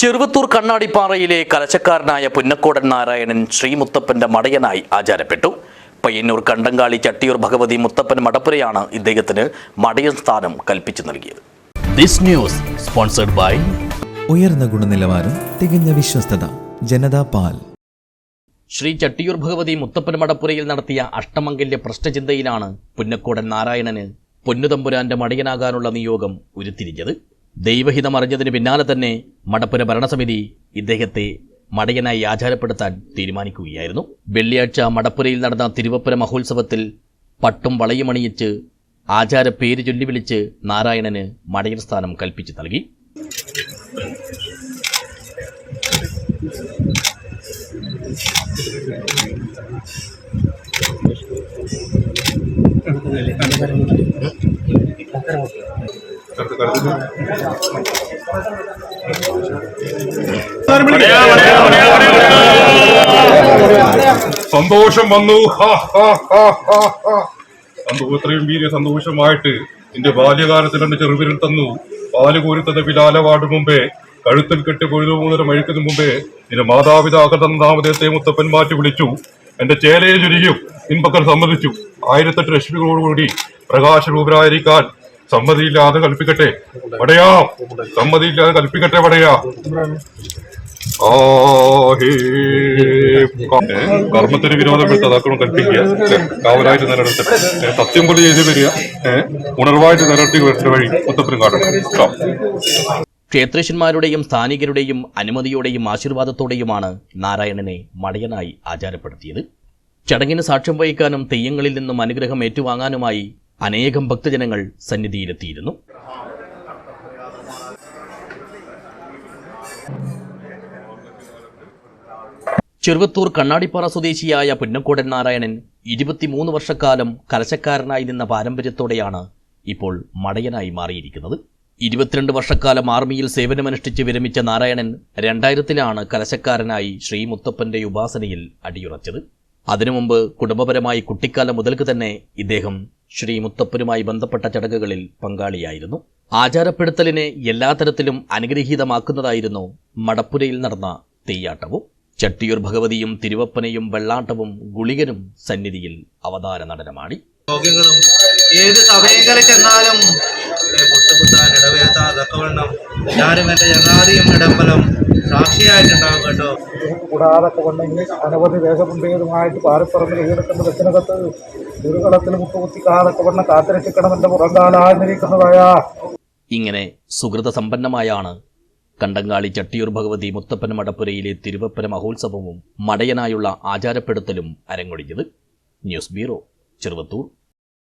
ചെറുവത്തൂർ കണ്ണാടിപ്പാറയിലെ കലശക്കാരനായ പുന്നക്കോടൻ നാരായണൻ ശ്രീമുത്തപ്പന്റെ മടയനായി ആചാരപ്പെട്ടു. പയ്യന്നൂർ കണ്ടങ്കാളി ചട്ടിയൂർ ഭഗവതി മുത്തപ്പൻ മടപ്പുരയാണ് ഇദ്ദേഹത്തിന് മടയൻ സ്ഥാനം കൽപ്പിച്ചു നൽകിയത്. ദിസ് ന്യൂസ് സ്പോൺസർഡ് ബൈ ഉയർന്ന ഗുണനിലവാരം തികഞ്ഞ വിശ്വസ്തത ജനതാ പാൽ. ശ്രീ ചട്ടിയൂർ ഭഗവതി മുത്തപ്പൻ മടപ്പുരയിൽ നടത്തിയ അഷ്ടമംഗല്യ പ്രശ്നചിന്തയിലാണ് പുന്നക്കോടൻ നാരായണന് പൊന്നുതമ്പുരാന്റെ മടയനാകാനുള്ള നിയോഗം ഉരുത്തിരിഞ്ഞത്. ദൈവഹിതം അറിഞ്ഞതിന് പിന്നാലെ തന്നെ മടപ്പുര ഭരണസമിതി ഇദ്ദേഹത്തെ മടയനായി ആചാരപ്പെടുത്താൻ തീരുമാനിക്കുകയായിരുന്നു വെള്ളിയാഴ്ച മടപ്പുരയിൽ നടന്ന തിരുവപ്പുര മഹോത്സവത്തിൽ പട്ടും വളയുമണിയിച്ച് ആചാര പേര് ചൊല്ലി വിളിച്ച് നാരായണന് മടയൻ സ്ഥാനം കൽപ്പിച്ചു നൽകി സന്തോഷം വന്നു. ഇത്രയും വീര്യ സന്തോഷമായിട്ട് എന്റെ ബാല്യകാലത്തിൽ എന്റെ ചെറുവിരൽ തന്നു. പാൽ കോരുത്തത് പിലാലവാട് മുമ്പേ കഴുത്തിൽ കെട്ടി പൊഴുതു മൂന്നര മഴുക്കുന്നതിന് മുമ്പേ നിന്റെ മാതാപിതാക്കൾ തന്ന മുത്തപ്പൻ മാറ്റി വിളിച്ചു. എന്റെ ചേലയെ ചുരുങ്ങിയും ഇൻപക്കൽ സമ്മതിച്ചു. ആയിരത്തെട്ട് രശ്മികളോടുകൂടി പ്രകാശരൂപരായിരിക്കാൻ സമ്മതിയില്ലാതെ കൽപ്പിക്കട്ടെ. വടയാ. സമ്മതിയില്ലാതെ കൽപ്പിക്കട്ടെ വടയാ. കർമ്മത്തിന് വിനോദം വിട്ട് അതാക്കണം കൽപ്പിക്കുക. കാവലായിട്ട് നിലനിർത്തട്ടെ. സത്യം കൊണ്ട് ചെയ്തു വരിക. ഉണർവായിട്ട് നിലനിർത്തി വരുന്ന വഴി കാട്ടണം. കേട്ടോ ക്ഷേത്രേശന്മാരുടെയും സ്ഥാനികരുടെയും അനുമതിയോടെയും ആശീർവാദത്തോടെയുമാണ് നാരായണനെ മടയനായി ആചാരപ്പെടുത്തിയത്. ചടങ്ങിന് സാക്ഷ്യം വഹിക്കാനും തെയ്യങ്ങളിൽ നിന്നും അനുഗ്രഹം ഏറ്റുവാങ്ങാനുമായി അനേകം ഭക്തജനങ്ങൾ സന്നിധിയിലെത്തിയിരുന്നു. ചെറുവത്തൂർ കണ്ണാടിപ്പാറ സ്വദേശിയായ പുന്നക്കോടൻ നാരായണൻ ഇരുപത്തിമൂന്ന് വർഷക്കാലം കലശക്കാരനായി നിന്ന പാരമ്പര്യത്തോടെയാണ് ഇപ്പോൾ മടയനായി മാറിയിരിക്കുന്നത്. ഇരുപത്തിരണ്ട് വർഷക്കാലം ആർമിയിൽ സേവനമനുഷ്ഠിച്ച് വിരമിച്ച നാരായണൻ രണ്ടായിരത്തിലാണ് കലശക്കാരനായി ശ്രീ മുത്തപ്പന്റെ ഉപാസനയിൽ അടിയുറച്ചത്. അതിനു മുമ്പ് കുടുംബപരമായി കുട്ടിക്കാലം മുതൽക്ക് തന്നെ ഇദ്ദേഹം ശ്രീ മുത്തപ്പനുമായി ബന്ധപ്പെട്ട ചടങ്ങുകളിൽ പങ്കാളിയായിരുന്നു. ആചാരപ്പെടുത്തലിനെ എല്ലാ തരത്തിലും അനുഗ്രഹീതമാക്കുന്നതായിരുന്നു മടപ്പുരയിൽ നടന്ന തെയ്യാട്ടവും. ചട്ടിയൂർ ഭഗവതിയും തിരുവപ്പനയും വെള്ളാട്ടവും ഗുളികനും സന്നിധിയിൽ അവതാര നടനമാടി. ഏത് സഭയങ്ങളിൽ ചെന്നാലും പൊട്ടുകുത്താൻ ഞാനും എന്റെ ഇടമ്പലം. സാക്ഷിയായിട്ടുണ്ടാവും കേട്ടോ. കൂടാതൊക്കെ കൊണ്ടെങ്കിൽ അനവധി ദേശപുണ്ഡിതരുമായിട്ട് പാരപ്പറമ്പിൽ കീഴടക്കുന്ന ദക്ഷിണകത്ത് ദുരുകളത്തിൽ മുട്ടുകുത്തി കാതൊക്കെ വണ്ണം കാത്തിരക്ഷിക്കണമെന്റെ പുറന്താലായ ഇങ്ങനെ സുഹൃത സമ്പന്നമായാണ് കണ്ടങ്ങാളി ചട്ടിയൂർ ഭഗവതി മുത്തപ്പൻ മടപ്പുരയിലെ തിരുവപ്പന മഹോത്സവവും മടയനായുള്ള ആചാരപ്പെടുത്തലും അരങ്ങൊഴിഞ്ഞത് ന്യൂസ് ബ്യൂറോ ചെറുവത്തൂർ.